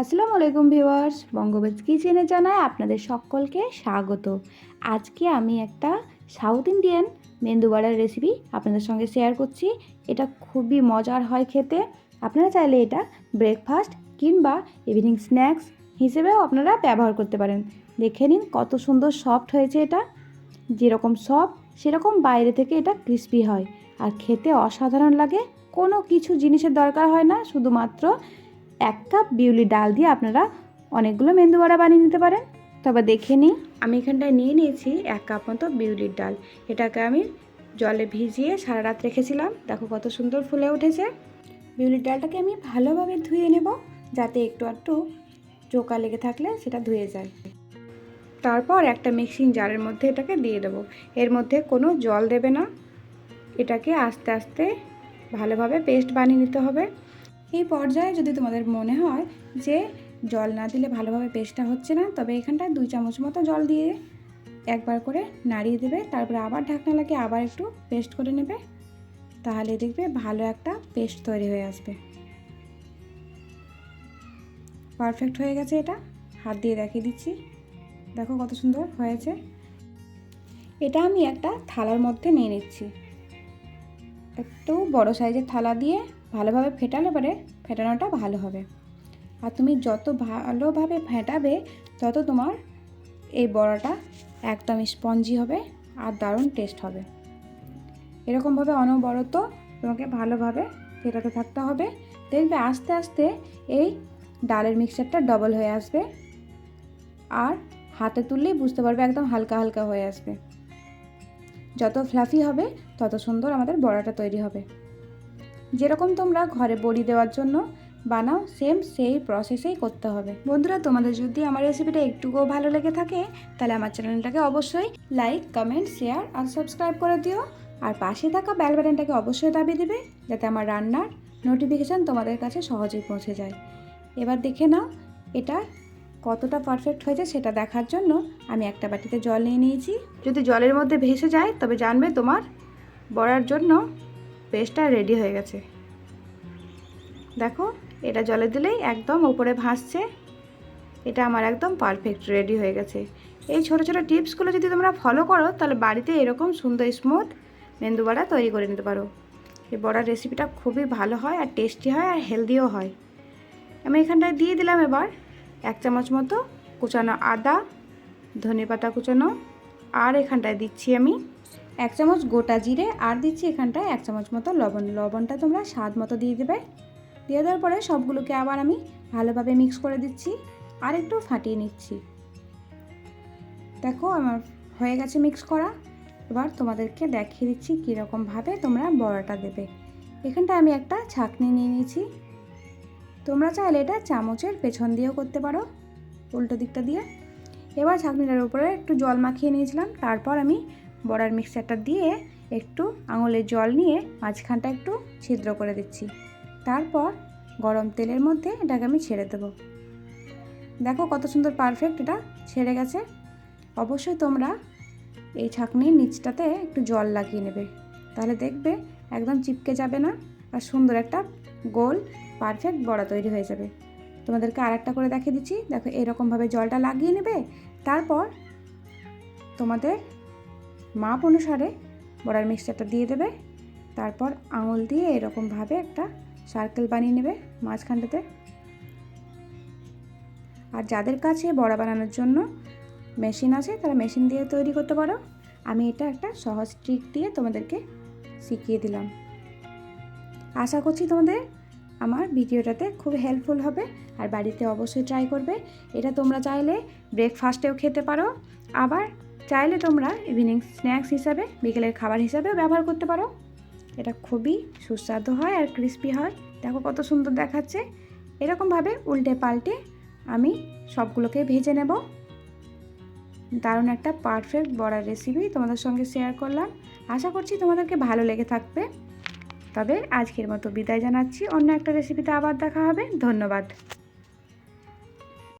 আসসালামু আলাইকুম ভিউয়ার্স বঙ্গবেজ কিচেনে জানায় আপনাদের সকলকে স্বাগত। আজকে আমি একটা সাউথ ইন্ডিয়ান মেন্দু বড়ার রেসিপি আপনাদের সঙ্গে শেয়ার করছি। এটা খুবই মজার হয় খেতে। আপনারা চাইলে এটা ব্রেকফাস্ট কিংবা ইভিনিং স্ন্যাক্স হিসেবেও আপনারা ব্যবহার করতে পারেন। দেখে নিন কত সুন্দর সফট হয়েছে এটা। যেরকম সফট সেরকম বাইরে থেকে এটা ক্রিস্পি হয়। আর খেতে অসাধারণ লাগে। কোনো কিছু জিনিসের দরকার হয় না, শুধুমাত্র এক কাপ বিউলি ডাল দিয়ে আপনারা অনেকগুলো মেন্দু বড়া বানিয়ে নিতে পারেন। তবে দেখে নিই আমি এখানটায় নিয়ে নিয়েছি এক কাপ মতো বিউলির ডাল। এটাকে আমি জলে ভিজিয়ে সারা রাত রেখেছিলাম। দেখো কত সুন্দর ফুলে উঠেছে। বিউলির ডালটাকে আমি ভালোভাবে ধুয়ে নেব যাতে একটু একটু চোকা লেগে থাকলে সেটা ধুয়ে যায়। তারপর একটা মিক্সিং জারের মধ্যে এটাকে দিয়ে দেবো। এর মধ্যে কোনো জল দেবে না। এটাকে আস্তে আস্তে ভালোভাবে পেস্ট বানিয়ে নিতে হবে। এই পর্যায়ে যদি তোমাদের মনে হয় যে জল না দিলে ভালোভাবে পেস্টটা হচ্ছে না, তবে এখানটায় দুই চামচ মতো জল দিয়ে একবার করে নাড়িয়ে দেবে। তারপরে আবার ঢাকনা লাগিয়ে আবার একটু পেস্ট করে নেবে। তাহলে দেখবে ভালো একটা পেস্ট তৈরি হয়ে আসবে। পারফেক্ট হয়ে গেছে এটা। হাত দিয়ে দেখিয়ে দিচ্ছি। দেখো কত সুন্দর হয়েছে। এটা আমি একটা থালার মধ্যে নিয়ে নিচ্ছি। একটু বড় সাইজের থালা দিয়ে ভালোভাবে ফেটালে পরে ফেটানোটা ভালো হবে। আর তুমি যত ভালোভাবে ফেটাবে, তত তোমার এই বড়াটা একদম স্পঞ্জি হবে আর দারুণ টেস্ট হবে। এরকমভাবে অনবরত তোমাকে ভালোভাবে ফেটাতে থাকতে হবে। দেখবে আস্তে আস্তে এই ডালের মিক্সচারটা ডবল হয়ে আসবে আর হাতে তুললেই বুঝতে পারবে একদম হালকা হালকা হয়ে আসবে। যত ফ্লাফি হবে, তত সুন্দর আমাদের বড়াটা তৈরি হবে। যেরকম তোমরা ঘরে বড়ি দেওয়ার জন্য বানাও সেম সেই প্রসেসেই করতে হবে। বন্ধুরা, তোমাদের যদি আমার রেসিপিটা একটুকুও ভালো লেগে থাকে, তাহলে আমার চ্যানেলটাকে অবশ্যই লাইক কমেন্ট শেয়ার আর সাবস্ক্রাইব করে দিও। আর পাশে থাকা বেল বাটনটাকে অবশ্যই দাবিয়ে দেবে, যাতে আমার রান্নার নোটিফিকেশান তোমাদের কাছে সহজেই পৌঁছে যায়। এবার দেখে নাও, এটা কতটা পারফেক্ট হয়েছে সেটা দেখার জন্য আমি একটা বাটিতে জল নিয়ে নিয়েছি। যদি জলের মধ্যে ভেসে যায়, তবে জানবে তোমার বড়ার জন্য পেস্টটা রেডি হয়ে গেছে। দেখো, এটা জলে দিলেই একদম উপরে ভাসছে। এটা আমার একদম পারফেক্ট রেডি হয়ে গেছে। এই ছোটো ছোটো টিপসগুলো যদি তোমরা ফলো করো, তাহলে বাড়িতে এরকম সুন্দর স্মুথ মেন্দু বড়া তৈরি করে নিতে পারো। এই বড়ার রেসিপিটা খুবই ভালো হয় আর টেস্টি হয় আর হেলদিও হয়। আমি এখানটায় দিয়ে দিলাম এবার এক চামচ মতো কুচানো আদা, ধনে পাতা কুচানো, আর এখানটায় দিচ্ছি আমি এক চামচ গোটা জিরে, আর দিচ্ছি এখানটায় এক চামচ মতো লবণ। লবণটা তোমরা স্বাদ মতো দিয়ে দেবে। দিয়ে দেওয়ার পরে সবগুলোকে আবার আমি ভালোভাবে মিক্স করে দিচ্ছি। আর একটু ফাটিয়ে নিচ্ছি। দেখো আমার হয়ে গেছে মিক্স করা। এবার তোমাদেরকে দেখিয়ে দিচ্ছি কীরকমভাবে তোমরা বড়াটা দেবে। এখানটা আমি একটা ছাকনি নিয়ে নিয়েছি। তোমরা চাইলে এটা চামচের পেছন দিয়েও করতে পারো, উল্টো দিকটা দিয়ে। এবার ছাকনিটার উপরে একটু জল মাখিয়ে নিয়েছিলাম। তারপর আমি বড়ার মিক্সচারটা দিয়ে একটু আঙুলের জল নিয়ে মাঝখানটা একটু ছিদ্র করে দিচ্ছি। তারপর গরম তেলের মধ্যে এটাকে আমি ছেড়ে দেবো। দেখো কত সুন্দর পারফেক্ট এটা ছেড়ে গেছে। অবশ্যই তোমরা এই ছাকনির নিচটাতে একটু জল লাগিয়ে নেবে। তাহলে দেখবে একদম চিপকে যাবে না আর সুন্দর একটা গোল পারফেক্ট বড়া তৈরি হয়ে যাবে। তোমাদেরকে আরেকটা করে দেখিয়ে দিচ্ছি। দেখো এরকমভাবে জলটা লাগিয়ে নেবে। তারপর তোমাদের মাপ অনুসারে বড়ার মিক্সচারটা দিয়ে দেবে। তারপর আঙুল দিয়ে এরকমভাবে একটা সার্কেল বানিয়ে নেবে মাঝখানটাতে। আর যাদের কাছে বড়া বানানোর জন্য মেশিন আছে, তারা মেশিন দিয়ে তৈরি করতে পারো। আমি এটা একটা সহজ ট্রিক দিয়ে তোমাদেরকে শিখিয়ে দিলাম। আশা করছি তোমাদের আমার ভিডিওটাতে খুব হেল্পফুল হবে, আর বাড়িতে অবশ্যই ট্রাই করবে। এটা তোমরা চাইলে ব্রেকফাস্টেও খেতে পারো, আবার চাইলে তোমরা ইভিনিং স্ন্যাক্স হিসাবে, বিকেলের খাবার হিসাবেও ব্যবহার করতে পারো। এটা খুবই সুস্বাদু হয় আর ক্রিস্পি হয়। দেখো কত সুন্দর দেখাচ্ছে। এরকমভাবে উল্টে পাল্টে আমি সবগুলোকে ভেজে নেব। দারুণ একটা পারফেক্ট বড়ার রেসিপি তোমাদের সঙ্গে শেয়ার করলাম। আশা করছি তোমাদেরকে ভালো লেগে থাকবে। তবে আজকের মতো বিদায় জানাচ্ছি। অন্য একটা রেসিপিতে আবার দেখা হবে। ধন্যবাদ।